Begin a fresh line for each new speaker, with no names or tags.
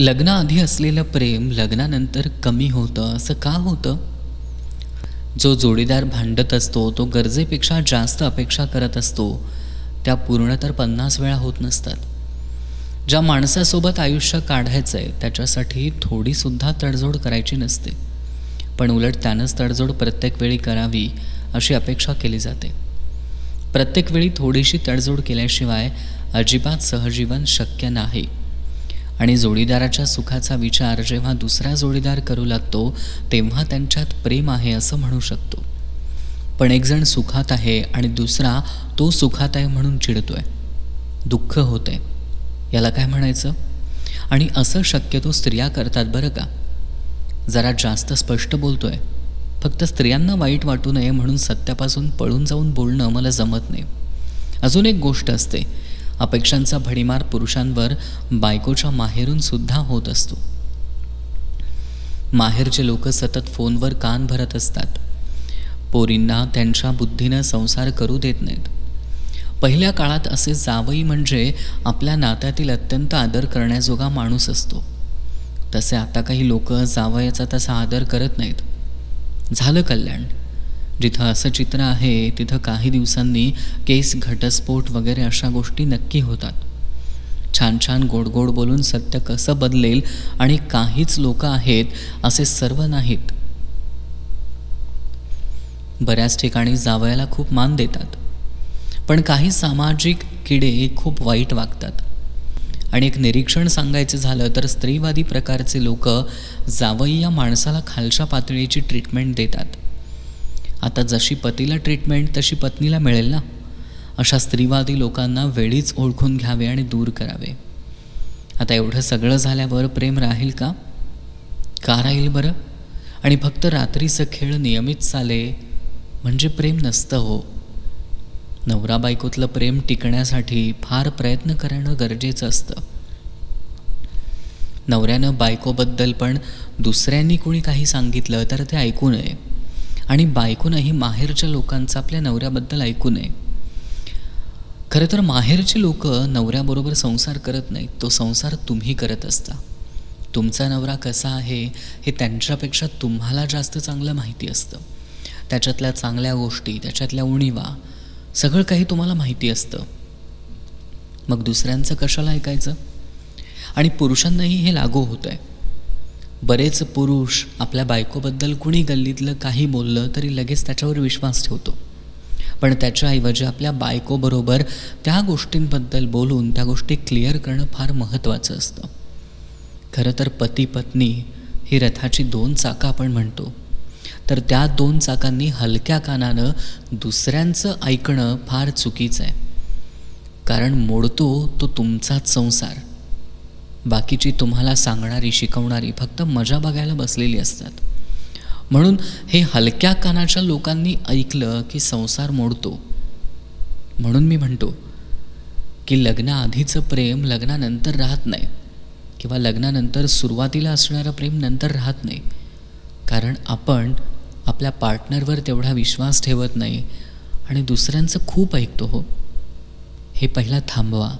लग्नाआधी असलेलं प्रेम लग्नानंतर कमी होतं असं का होतं? जो जोडीदार भांडत असतो तो गरजेपेक्षा जास्त अपेक्षा करत असतो त्या पूर्ण तर पन्नास वेळा होत नसतात. ज्या माणसासोबत आयुष्य काढायचं आहे त्याच्यासाठी थोडीसुद्धा तडजोड करायची नसते. पण उलट त्यानंच तडजोड प्रत्येक वेळी करावी अशी अपेक्षा केली जाते. प्रत्येक वेळी थोडीशी तडजोड केल्याशिवाय अजिबात सहजीवन शक्य नाही. आणि जोडीदाराच्या सुखाचा विचार जेव्हा दुसरा जोडीदार करू लागतो तेव्हा त्यांच्यात प्रेम आहे असं म्हणू शकतो. पण एकजण सुखात आहे आणि दुसरा तो सुखात आहे म्हणून चिडतोय. दुःख होतंय. याला काय म्हणायचं? आणि असं शक्यतो स्त्रिया करतात बरं का? जरा जास्त स्पष्ट बोलतोय. फक्त स्त्रियांना वाईट वाटू नये म्हणून सत्यापासून पळून जाऊन बोलणं मला जमत नाही. अजून एक गोष्ट असते. अपेक्षांचा भडीमार पुरुषांवर बायकोच्या माहेरून सुद्धा होत असतो. माहेरचे लोक सतत फोनवर कान भरत असतात. पोरींना त्यांच्या बुद्धीनं संसार करू देत नाहीत. पहिल्या काळात असे जावई म्हणजे आपल्या नात्यातील अत्यंत आदर करण्याजोगा माणूस असतो. तसे आता काही लोक जावयाचा तसा आदर करत नाहीत. झालं कल्याण. जिथं असं चित्र आहे तिथं काही दिवसांनी केस घटस्फोट वगैरे अशा गोष्टी नक्की होतात. छान छान गोड गोड बोलून सत्य कसं बदलेल आणि काहीच लोक आहेत असे सर्व नाहीत. बऱ्याच ठिकाणी जावयाला खूप मान देतात. पण काही सामाजिक किडे खूप वाईट वागतात. आणि एक निरीक्षण सांगायचं झालं तर स्त्रीवादी प्रकारचे लोक जावई या माणसाला खालच्या पातळीची ट्रीटमेंट देतात. आता जशी पतीला ट्रीटमेंट तशी पत्नीला मिळेल ना? अशा स्त्रीवादी लोकांना वेळीच ओळखून घ्यावे आणि दूर करावे. आता एवढं सगळं झाल्यावर प्रेम राहील का? का राहील बरं? आणि फक्त रात्रीचं खेळ नियमित चाले म्हणजे प्रेम नसतं हो. नवरा बायकोतलं प्रेम टिकण्यासाठी फार प्रयत्न करणं गरजेचं असतं. नवऱ्यानं बायकोबद्दल पण दुसऱ्यांनी कोणी काही सांगितलं तर ते ऐकू नये. आणि बायकोनंही माहेरच्या लोकांचं आपल्या नवऱ्याबद्दल ऐकू नये. खरं तर माहेरची लोक नवऱ्याबरोबर संसार करत नाहीत. तो संसार तुम्ही करत असता. तुमचा नवरा कसा आहे हे त्यांच्यापेक्षा तुम्हाला जास्त चांगलं माहिती असतं. त्याच्यातल्या चांगल्या गोष्टी त्याच्यातल्या उणीवा सगळं काही तुम्हाला माहिती असतं. मग दुसऱ्यांचं कशाला ऐकायचं? आणि पुरुषांनाही हे लागू होतं आहे बरेच पुरुष आपल्या बायकोबद्दल कुणी गल्लीतलं काही बोललं तरी लगेच त्याच्यावर विश्वास ठेवतो. पण त्याच्याऐवजी आपल्या बायकोबरोबर त्या गोष्टींबद्दल बोलून त्या गोष्टी क्लिअर करणं फार महत्त्वाचं असतं. खरं तर पती पत्नी ही रथाची दोन चाकं आपण म्हणतो. तर त्या दोन चाकांनी हलक्या कानानं दुसऱ्यांचं ऐकणं फार चुकीचं आहे. कारण मोडतो तो तुमचाच संसार. बाकीची तुम्हाला सांगणारी शिकवणारी फक्त मजा बघायला बसलेली असतात. म्हणून हे हलक्या कानाच्या लोकांनी ऐकलं की संसार मोडतो. म्हणून मी म्हणतो की लग्नाआधीचं प्रेम लग्नानंतर राहत नाही किंवा लग्नानंतर सुरुवातीला असणारं प्रेम नंतर राहत नाही. कारण आपण आपल्या पार्टनरवर तेवढा विश्वास ठेवत नाही आणि दुसऱ्यांचं खूप ऐकतो हो. हे पहिला थांबवा.